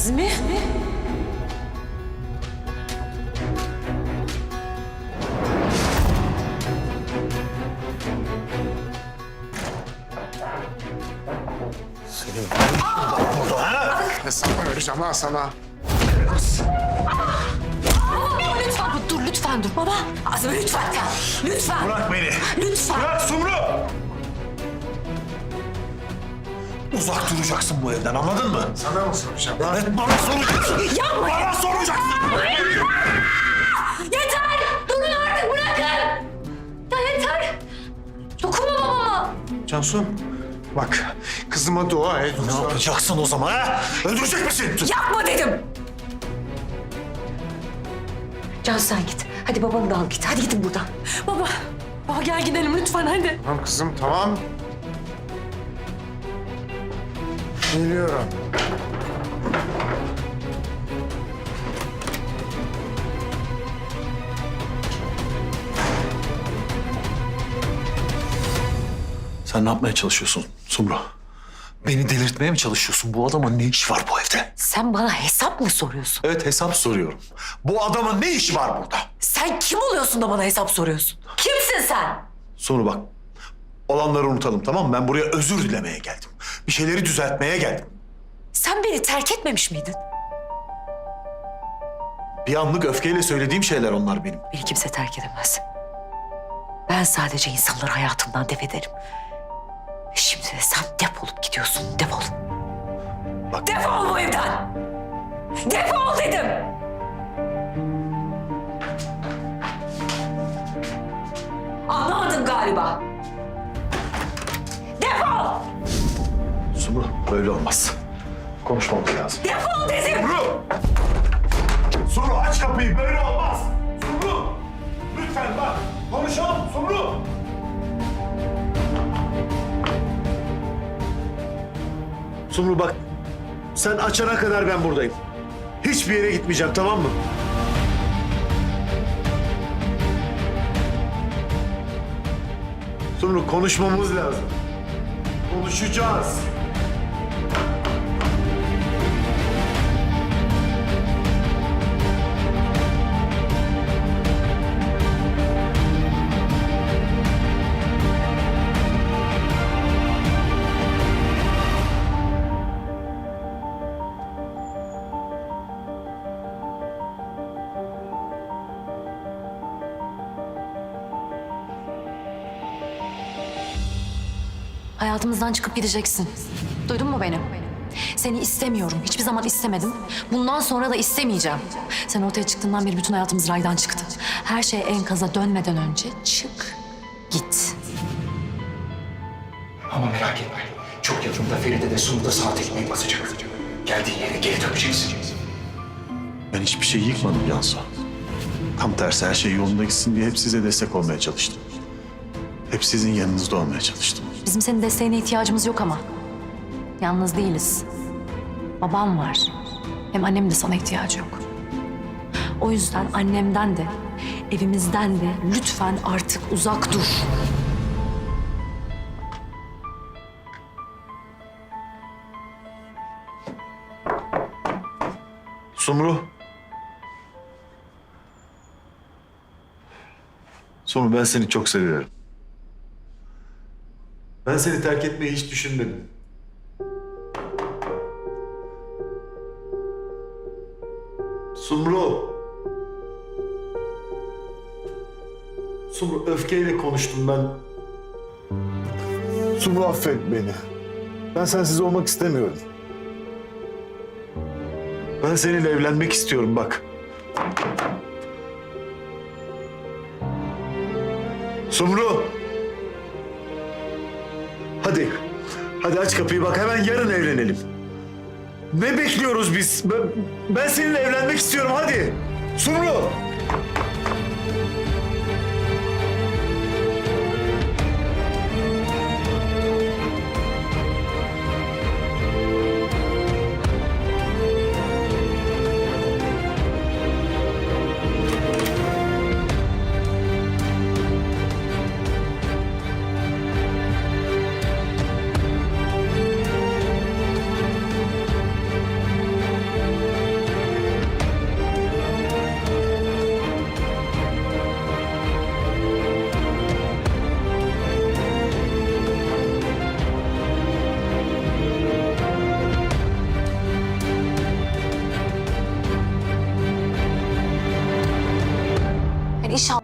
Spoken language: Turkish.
Azmi? Hesap vereceğim ha sana. Lütfen dur lütfen dur baba. Azmi lütfen. Lütfen. Bırak beni. Lütfen. Bırak Sumru. Uzak duracaksın bu evden anladın mı? Sana mı soracağım? Evet bana soracaksın. Yapma. Bana soracaksın. Yeter! Durun artık bırakın! Ya yeter! Dokunma babama! Cansu bak kızıma dua et. Ne yapacaksın o zaman ha? Öldürecek misin? Yapma dedim! Cansu sen git. Hadi babanı da al git. Hadi gidin buradan. Baba, baba gel gidelim lütfen hadi. Tamam kızım tamam. Geliyorum. Sen ne yapmaya çalışıyorsun Sumru? Beni delirtmeye mi çalışıyorsun? Bu adamın ne işi var bu evde? Sen bana hesap mı soruyorsun? Evet hesap soruyorum. Bu adamın ne işi var burada? Sen kim oluyorsun da bana hesap soruyorsun? Kimsin sen? Sumru bak. Olanları unutalım tamam mı? Ben buraya özür dilemeye geldim. Bir şeyleri düzeltmeye geldim. Sen beni terk etmemiş miydin? Bir anlık öfkeyle söylediğim şeyler onlar benim. Beni kimse terk edemez. Ben sadece insanları hayatımdan def ederim. Şimdi de sen defolup gidiyorsun. Defol. Bak- Defol bu evden. Defol dedim. Anlamadın galiba. Sumru böyle olmaz. Konuşmamız lazım. Defol dedim. Sumru! Sumru aç kapıyı böyle olmaz. Sumru! Lütfen bak konuşalım Sumru! Sumru bak sen açana kadar ben buradayım. Hiçbir yere gitmeyeceğim tamam mı? Sumru konuşmamız lazım. Konuşacağız. Hayatımızdan çıkıp gideceksin. Duydun mu beni? Seni istemiyorum. Hiçbir zaman istemedim. Bundan sonra da istemeyeceğim. Sen ortaya çıktığından beri bütün hayatımız raydan çıktı. Her şey enkaza dönmeden önce çık, git. Ama merak etme. Çok yakında Feride de Sunu da sağ tekmeyi basacak. Geldiğin yere geri döneceksin. Ben hiçbir şey yıkmadım Cansu. Tam tersi her şey yolunda gitsin diye hep size destek olmaya çalıştım. Hep sizin yanınızda olmaya çalıştım. Bizim senin desteğine ihtiyacımız yok ama. Yalnız değiliz. Babam var. Hem annemin de sana ihtiyacı yok. O yüzden annemden de, evimizden de lütfen artık uzak dur. Sumru. Sumru ben seni çok seviyorum. Ben seni terk etmeyi hiç düşünmedim. Sumru. Sumru öfkeyle konuştum ben. Sumru affet beni. Ben sensiz olmak istemiyorum. Ben seninle evlenmek istiyorum bak. Sumru. Hadi. Hadi aç kapıyı bak hemen yarın evlenelim. Ne bekliyoruz biz? Ben, ben seninle evlenmek istiyorum hadi. Sumru. İnşallah